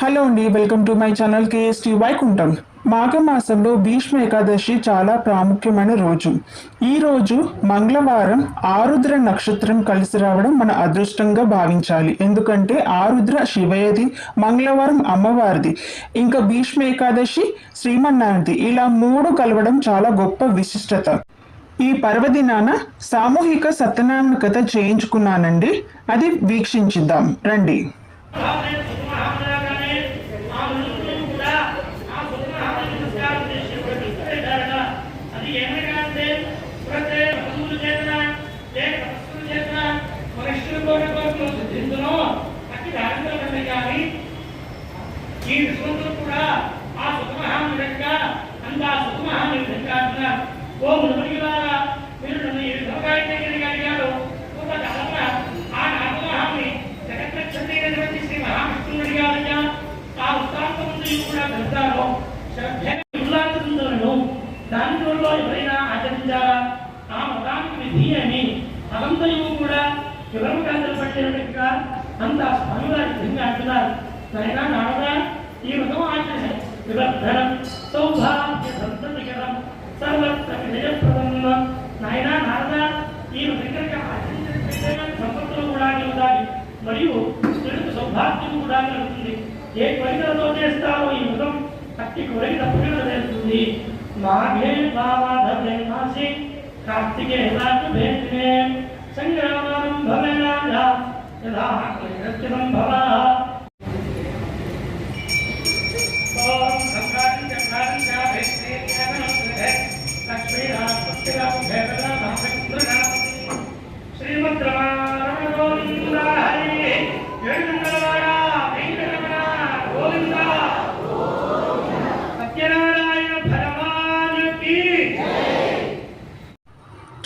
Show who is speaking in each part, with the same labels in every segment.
Speaker 1: Hello అండి welcome to my channel KST Vaikuntham మాఘమాసంలో భీష్మ ఏకాదశి చాలా ప్రాముఖ్యమైన రోజు. ఈ రోజు మంగళవారం ఆరుద్ర నక్షత్రం కలిసి రావడం మన అదృష్టంగా భావించాలి. ఎందుకంటే ఆరుద్ర శివయది మంగళవారం అమ్మవారిది. ఇంకా భీష్మ ఏకాదశి శ్రీమన్నారాయణది. ఇలా మూడు కలవడం చాలా గొప్ప విశిష్టత. ఈ పర్వదినాన సామూహిక సత్యనారాయణ కథ చేయించుకున్నానండి. అది వీక్షించిద్దాం. రండి.
Speaker 2: ఈ విశ్వంలో కూడా ఆ సుఖమహాన్ని విధంగా అంత ఆ సుఖమహాన్ని విధంగా అంటున్నారు ఓ ద్వారా మీరు నన్ను ఈ విధంగా అయితే కనుక అడిగారు ఒక కాలమున ఆ నాగమహాన్ని జగత్క్షత్రియటువంటి శ్రీ మహావిష్ణువుని అడిగారయ్యా ఆ వృత్తాంతముందు కూడా పెడతాను శ్రద్ధ దానిలో ఎవరైనా ఆచరించారా? ఆ మతానికి విధి అని అదంతయు కూడా వివరముగా నిలబడినట్టుగా అంత స్వామివారి విధంగా అంటున్నారు. నాయన నాడగా ఈ మతం ఆచరణ వివర్ధనం సౌభాగ్య సంతతికరం సర్వత్ర విజయప్రదం. నాయన నారద ఈ విధంగా ఆచరించిన సంపత్తులు కూడా కలుగుతాయి మరియు తెలుగు సౌభాగ్యం కూడా కలుగుతుంది ఏ కోరికలతో చేస్తారో ఈ మతం అట్టి కోరిక తప్పకుండా చేస్తుంది మాఘే భావాధే మాసి కార్తికే రాజభేదినే సంగ్రామం భవేనాథ యథా కృష్ణం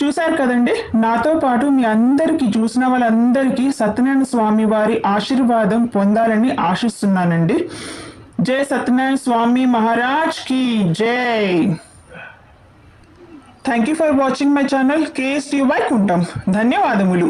Speaker 1: చూశారు కదండి? నాతో పాటు మీ అందరికీ చూసిన వాళ్ళందరికీ సత్యనారాయణ స్వామి వారి ఆశీర్వాదం పొందాలని ఆశిస్తున్నానండి. జై సత్యనారాయణ స్వామి మహారాజ్కి జై. Thank you for watching my channel KST Vaikuntham ధన్యవాదములు.